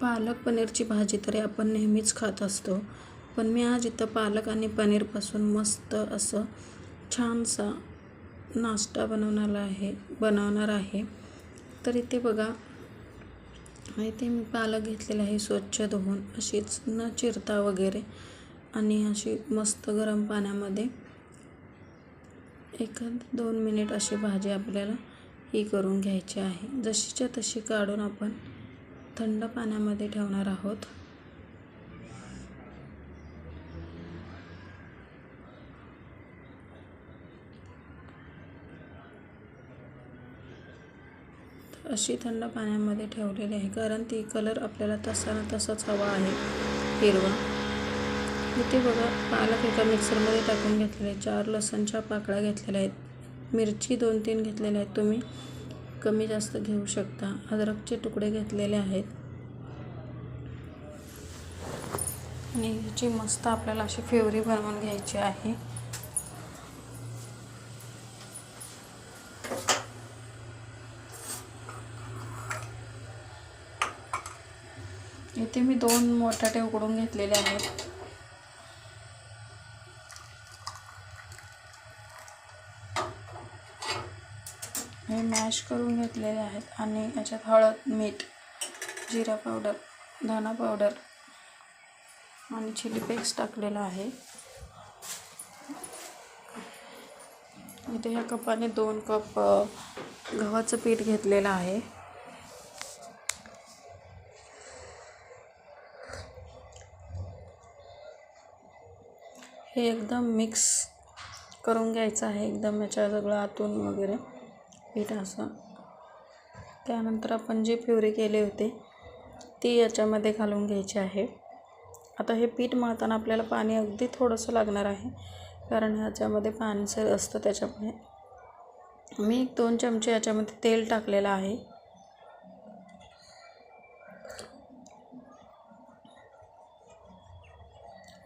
पालक पनीरची भाजी तरी आपण नेहमीच खात असतो. पण मी आज इथं पालक आणि पनीरपासून मस्त असं छानसा नाश्ता बनवणार आहे बनवणार आहे. तर इथे बघा इथे मी पालक घेतलेला आहे स्वच्छ धुवून अशीच न चिरता वगैरे आणि अशी मस्त गरम पाण्यामध्ये एखाद दोन मिनिट अशी भाजी आपल्याला ही करून घ्यायची आहे. जशीच्या तशी काढून आपण थंड पाण्यामध्ये ठेवणार आहोत. अशी थंड पाण्यामध्ये ठेवलेली आहे कारण ती कलर आपल्याला तसा ना तसाच हवा आहे हिरवा. इथे बघा पालक एका मिक्सरमध्ये टाकून घेतलेले चार लसणच्या पाकळ्या घेतलेल्या आहेत. मिरची दोन तीन घेतलेल्या आहेत तुम्ही. कमी जास्त घेऊ शकता. अद्रकचे तुकडे घेतलेले आहेत. आणि ह्याची मस्त आपल्याला अशी फेवरी बनवून घ्यायची आहे. इथे मी दोन मोठाटे उकडून घेतलेले आहेत. हे मॅश करून घेतलेले आहेत आणि याच्यात हळद मीठ जिरा पावडर धना पावडर आणि चिली पेस्ट टाकलेला आहे. इथे ह्या कपाने दोन कप गव्हाचं पीठ घेतलेलं आहे. हे एकदम मिक्स करून घ्यायचं आहे एकदम याच्या सगळं आतून वगैरे. पीठ असं. त्यानंतर आपण जे प्युरी केले होते ती याच्यामध्ये घालून घ्यायची आहे. आता हे पीठ मळताना आपल्याला पाणी अगदी थोडंसं लागणार आहे कारण ह्याच्यामध्ये पाणसर असतं त्याच्यामुळे. मी एक दोन चमचे याच्यामध्ये तेल टाकलेलं आहे.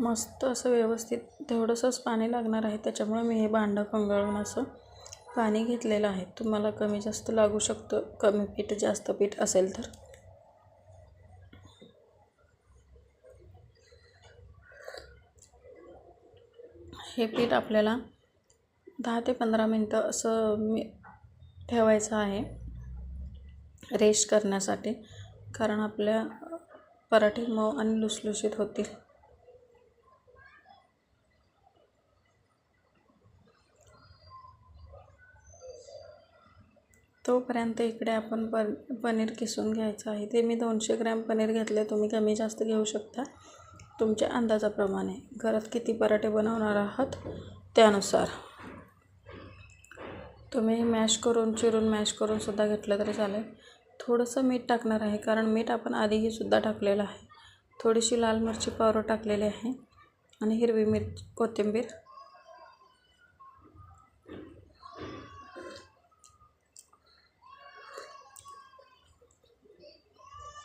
मस्त असं व्यवस्थित तेवढंसंच पाणी लागणार आहे त्याच्यामुळे मी हे भांडं कंगळून असं पाणी घेतलेलं आहे. तुम्हाला कमी जास्त लागू शकतं. कमी पीठ जास्त पीठ असेल तर. हे पीठ आपल्याला दहा ते पंधरा मिनटं असं मी ठेवायचं आहे. रेस्ट करण्यासाठी. कारण आपल्या पराठे मऊ आणि लुसलुशीत होतील. तोपर्यंत इकडे आपण पन पनीर किसून घ्यायचं आहे. ते मी दोनशे ग्रॅम पनीर घेतले तुम्ही कमी जास्त घेऊ शकता. तुमच्या अंदाजाप्रमाणे. घरात किती पराठे बनवणार आहात? त्यानुसार. तुम्ही मॅश करून चिरून मॅश करून सुद्धा घेतलं तरी चालेल. थोडंसं मीठ टाकणार आहे कारण मीठ आपण आधीही सुद्धा टाकलेलं आहे. थोडीशी लाल मिरची पावडर टाकलेली आहे. आणि हिरवी मिरची कोथिंबीर.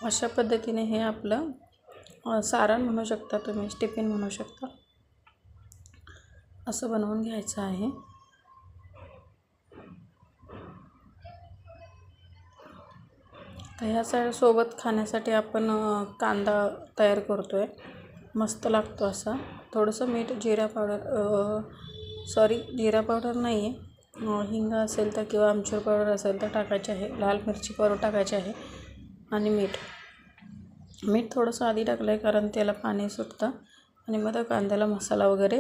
अशा पद्धतीने हे आपलं सारण म्हणू शकता तुम्ही टिफिन म्हणू शकता. असं बनवून घ्यायचं आहे. तर ह्या सोबत खाण्यासाठी आपण कांदा तयार करतो आहे मस्त लागतो असा. थोडंसं मीठ जिरा पावडर सॉरी जिरा पावडर नाही आहे. हिंग असेल तर किंवा आमचूर पावडर असेल तर टाकायची आहे. लाल मिरची पावडर टाकायची आहे. आणि मीठ. मीठ थोडंसं आधी टाकलं आहे कारण त्याला पाणी सुटतं आणि मग त्या कांद्याला मसाला वगैरे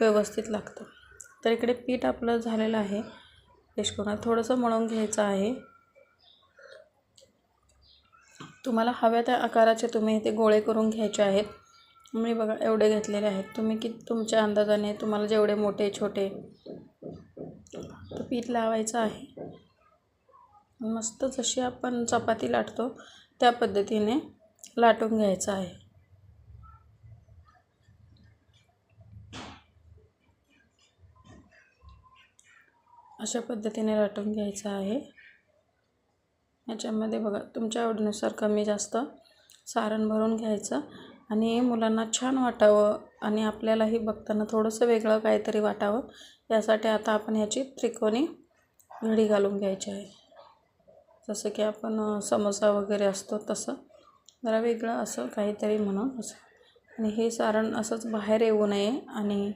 व्यवस्थित लागतं. तर इकडे पीठ आपलं झालेलं आहे. पेशकोना थोडंसं मळून घ्यायचं आहे. तुम्हाला हव्या त्या आकाराचे तुम्ही ते गोळे करून घ्यायचे आहेत. मी बघा एवढे घेतलेले आहेत. तुम्ही की तुमच्या अंदाजाने तुम्हाला जेवढे मोठे छोटे तर पीठ लावायचं आहे. मस्त जशी आपण चपाती लाटतो. त्या पद्धतीने लाटून घ्यायचं आहे. अशा पद्धतीने लाटून घ्यायचं आहे. याच्यामध्ये बघा तुमच्या आवडीनुसार कमी जास्त सारण भरून घ्यायचं आणि मुलांना छान वाटावं आणि आपल्यालाही बघताना थोडंसं वेगळं काहीतरी वाटावं यासाठी आता आपण ह्याची त्रिकोणी घडी घालून घ्यायची आहे. जसं की आपण समोसा वगैरे असतो तसं. जरा वेगळं असं काहीतरी म्हणून असं. आणि हे सारण असंच बाहेर येऊ नये आणि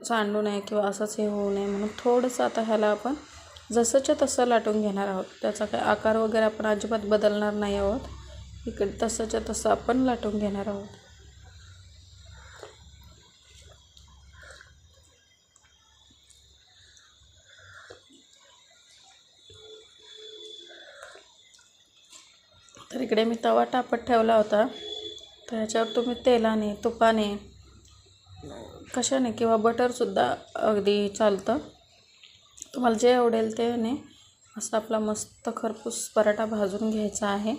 सांडू नये किंवा असंच हे होऊ नये म्हणून थोडंसं आता ह्याला आपण जसंच्या तसं लाटून घेणार आहोत. त्याचा काही आकार वगैरे आपण अजिबात बदलणार नाही आहोत. इकडे तसंच्या तसं आपण लाटून घेणार आहोत तर इकडे मी तवा टापत ठेवला होता. तर ह्याच्यावर तुम्ही तेलाने तुपाने कशाने किंवा बटरसुद्धा अगदी चालतं. तुम्हाला जे आवडेल ते नाही असा आपला मस्त खरपूस पराठा भाजून घ्यायचा आहे.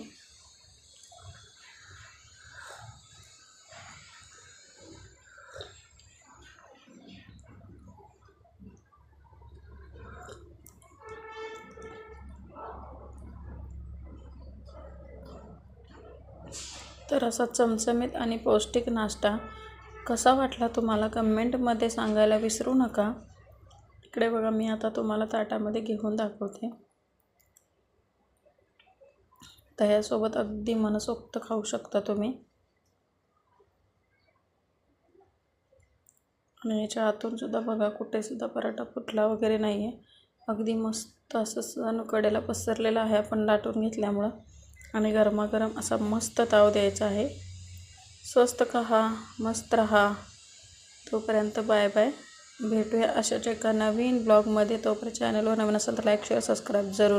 तर असा चमचमीत आणि पौष्टिक नाश्ता कसा वाटला तुम्हाला? कमेंटमध्ये सांगायला विसरू नका. इकडे बघा मी आता तुम्हाला ताटामध्ये घेऊन दाखवते. दह्यासोबत अगदी मनसोक्त खाऊ शकता तुम्ही. आणि याच्या आतून सुद्धा बघा कुठेसुद्धा पराठा फुटला वगैरे नाही आहे अगदी मस्त असं सण कडेला पसरलेलं आहे आपण लाटून घेतल्यामुळं. आणि गरमागरम असा मस्त ताव द्यायचा आहे. स्वस्त खा मस्त रहा. तोपर्यंत बाय बाय. भेटूया अशाच एका नवीन ब्लॉगमध्ये. तोपर्यंत चॅनलवर नवीन असेल तर लाईक शेअर सबस्क्राईब जरूर